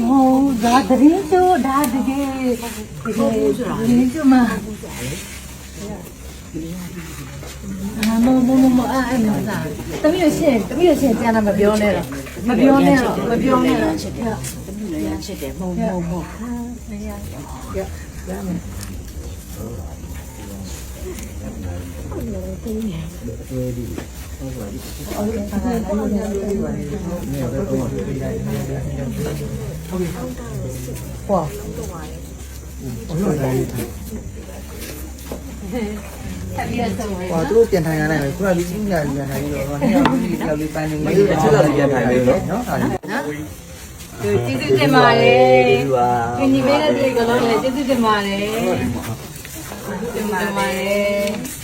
မောဒါတရင်ကျိုးဒါတကယ်တကယ်တရင်ကျိုးမှာအာမမမမအဲ့အဲ့မစားတမီးရရှင်တမီးရရှင်ကျန်တာမပြောနဲ့တော့မပြောနဲ့တော့မပြောနဲ့တော့ချစ်တယ်ရမ်းချစ်တယ်မုံမုံမုံဟော သူတို့ပြန်ထိုင်ရနိုင်တယ်ခုနကလေးကြီးညာပြန်ထိုင်ပြီးတော့နှစ်ယောက်ကြီးလောက်လေးပန်းနေနေတယ်ချက်တော့ပြန်ထိုင်လို့နော်ဟာကျေးဇူးတင်ပါတယ်ဒီနေ့ပဲတဲ့ကလုံးလည်းကျေးဇူးတင်ပါတယ်တင်ပါတယ်ကျေးဇူးတင်ပါတယ်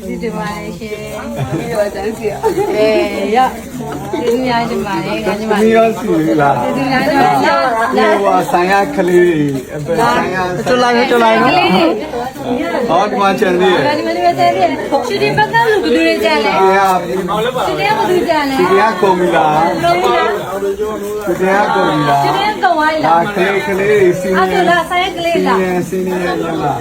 ယ်ရှင်သူလေးဆက်လာတယ်ဒီဒီပါဒီဒီပါရှင်ဒီတော့တန်းစီအေးရဒီညဒီမှာလေကညီမမီရောစီလားဒီညတော့လာဒီဟိုဆိုင်ရကလေးတွေဆိုင်ရတော်လာတော်လာနော်ဟောဒီမှာချန်သေးတယ်ဒီမလေးပဲတဲ့ပြချီဒီပတ်သက်လို့ဘယ်သူတွေကြလဲဒီဟာချီဒီကဘယ်သူကြလဲဒီဟာကုန်ပြီလားလုံးလားဒီဟာကုန်ပြီလားချီဒီကဝိုင်းဒါလားကလေးကလေးစီအဲ့နီဒါလားဆိုင်ကလေးစီလားနီစီနီရရလား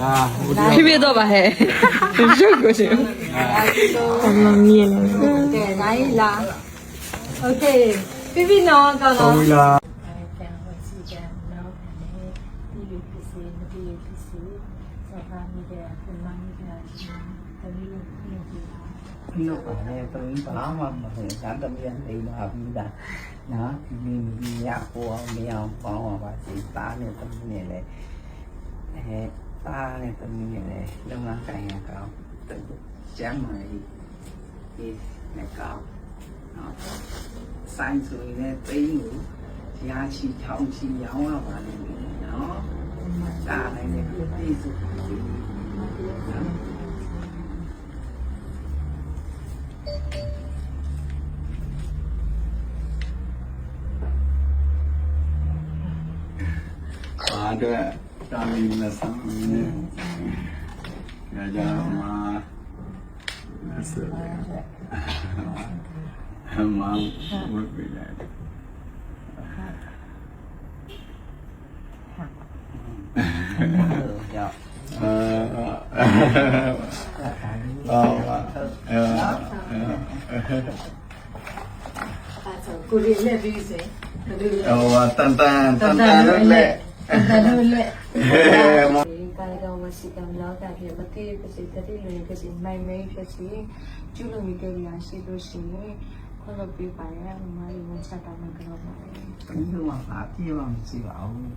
လာ ချွတ်ချွတ်တာချွတ်ချွတ်တာချွတ်ချွတ်တာ ရ လာဟိုဒီ ဖြစ်ဖြစ်တော့ပါဟဲ့ရုပ်ကိုရှင်အမမီးလေ ကဲနိုင်လာโอเคပြပြနော်ကောင်း ကုန် တော့ ပြီလား ကံဝစီကံနောက်ကနေဒီလိုဖြစ်စေမဒီလိုဖြစ်စေစောပါမိတဲ့ပုံမှန်မိတဲ့ရှင်တမီးလို့ပြင်ပြတာ လို့ပါလေတော်ရင်ဘာမှမဟုတ်ဒါတမန်နေပါဘူးဒါနော်ဒီဒီရပေါ်အောင်မအောင်ပေါင်းပါစီသားနဲ့တမန်နဲ့လေအဲသားနဲ့တမန်နဲ့လေလုံငန်းဆိုင်ရကောင်းကျမ်းမာရေးဒီနဲ့ကောင်းနော်ဆိုင်ဆိုရင်လည်းသိန်းကိုရာချီထောင်ချီရောင်းရပါလိမ့်မယ်နော်ဒါလည်းလည်းပြည့်စုံပါစေနော် အာ 사랑의 분위기에 농락장에 가고 짱만이 이 내가 산수인의 떼이우 야시 정시 영화 반응이 어 나는 그 떼이수 아, 그래. கலினசம்னு கஜாமா மாம் കുടിയല്ലേ ബീസ് ഓ തന്താൻ തന്താനല്ലേ തന്താനല്ലേ ကာယကဝစီကံလောကဖြစ်မတိပစီတတိလွင်ဖြစ်စီမိုင်မိန်ဖြစ်စီကျူလို့မိတဲ့ရာရှိလို့ရှိရင်ခွင့်လို့ပြပါရဲ့မမလေးဝန်ချက်တောင်းမှာကြောက်ပါလေဒီလိုမှဘာပြေးမှမရှိပါဘူး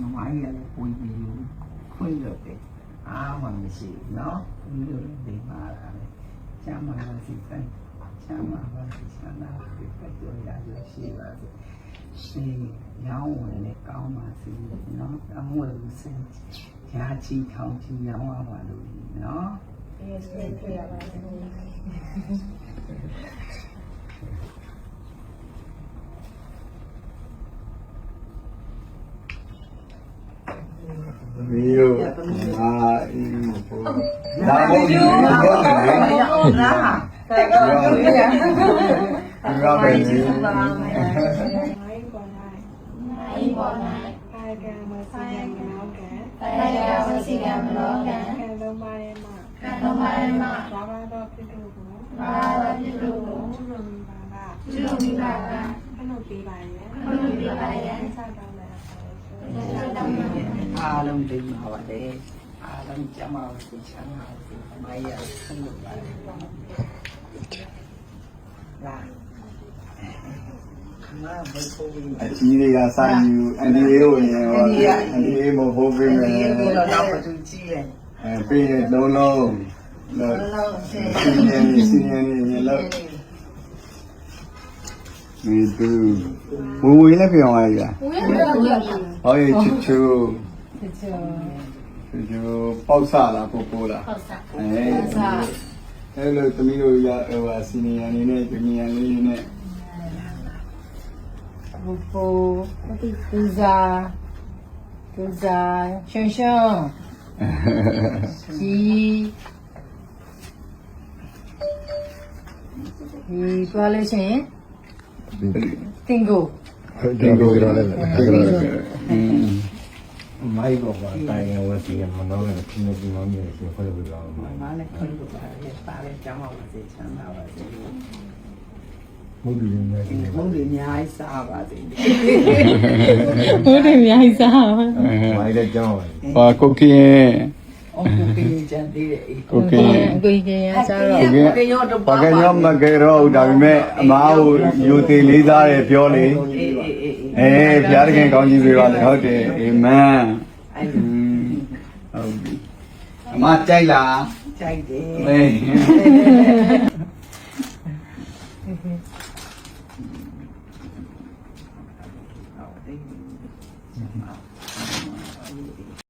မမကြီးလည်းပွင့်ပြီးခွင့်ရတယ်အားမှမရှိဘူးနော်ဒီလိုဒီမှာလည်းကျမ်းမာပါစီဆိုင်ကျမ်းမာပါစီဆန္ဒပြတ်ကြောရရရှိပါစေ xin giáo người này cao mà xin nó cảm ơn xin cha chi không chi giáo mà được nó. Rio, ah, ini pun. Dah mau ni, dah mau ni. Dah mau ni. Hãy còn lại hai gà mà xì gà mà nấu cả Tay ra mà xì gà mà nó cả Gà đông ba em ạ Nó mà em ạ Đó ba đo cái đồ của Ba là cái đồ Chú rừng bà bà Chú rừng bà bà Cái nồi bì bài nhé Cái nồi bì bài nhé. Cái sao đâu là အားလုံးဒီမှာပါတယ်အားလုံးကျမအောင်သိချမ်းပါစေမရဆုံးလို့ပါလာခဏဘယ်ကိုဝင် အကြီးတွေကစာယူအန်ဒီအေကိုရင်ဟောအန်ဒီအေမဟုတ်ဘူးမယ်ဒီလိုတော့မသူကြည့်ရဲ့အဲပြီးရင်လုံးလုံးတော့လုံးစင်စီနီယန်စီနီယန်နေလောက်ဒီသူဝဝလေးပြောင်းလိုက်ရ Ui, nó là gì? ဟောရချူချူ Thì chờ ချူချူပေါက်ဆလာပို့ပို့လာ Khẩu sạc အဲအဲ့လိုသမီးတို့ရဟိုစီနီယန်နေနဲ့ဂျူနီယန် လေးနဲ့ Bố bố Tư già Tư già Xuân xuân Chị Thì qua lên xin Tingo ဒီကိုရလည်းอืมမိုက်ဘောကတိုင်ဝစီကမနောနဲ့ပြင်းနေပြင်းနေဆိုခေါ်လို့ပြောမှာမလည်းခွင့်လို့ပါတယ်ပါတယ်ကျမအောင်သိချမ်းသာပါစေ မုဒ္ဒလင်းနဲ့ဒီဘုံတွေအများကြီးစားပါစေဟုတ်တယ်မြိုင်စားမိုက်တဲ့ကြောင်းပါဟာကိုကင်းအော်ကိုကင်းချန်သေးတယ်အေးကိုကင်းအကိုကြီးရစားတော့ကိုကင်းရောတော့ဘာကရောမကရောဒါပေမဲ့အမားကိုယူသေးလေးစားတယ်ပြောလေအေးအေးအေးအေးဘုရားသခင်ကောင်းကြီးပေးပါလေဟုတ်တယ်အာမင်အဲ့อืมဟုတ်ပြီအမကြိုက်လားကြိုက်တယ်အေး Mm-hmm. Okay.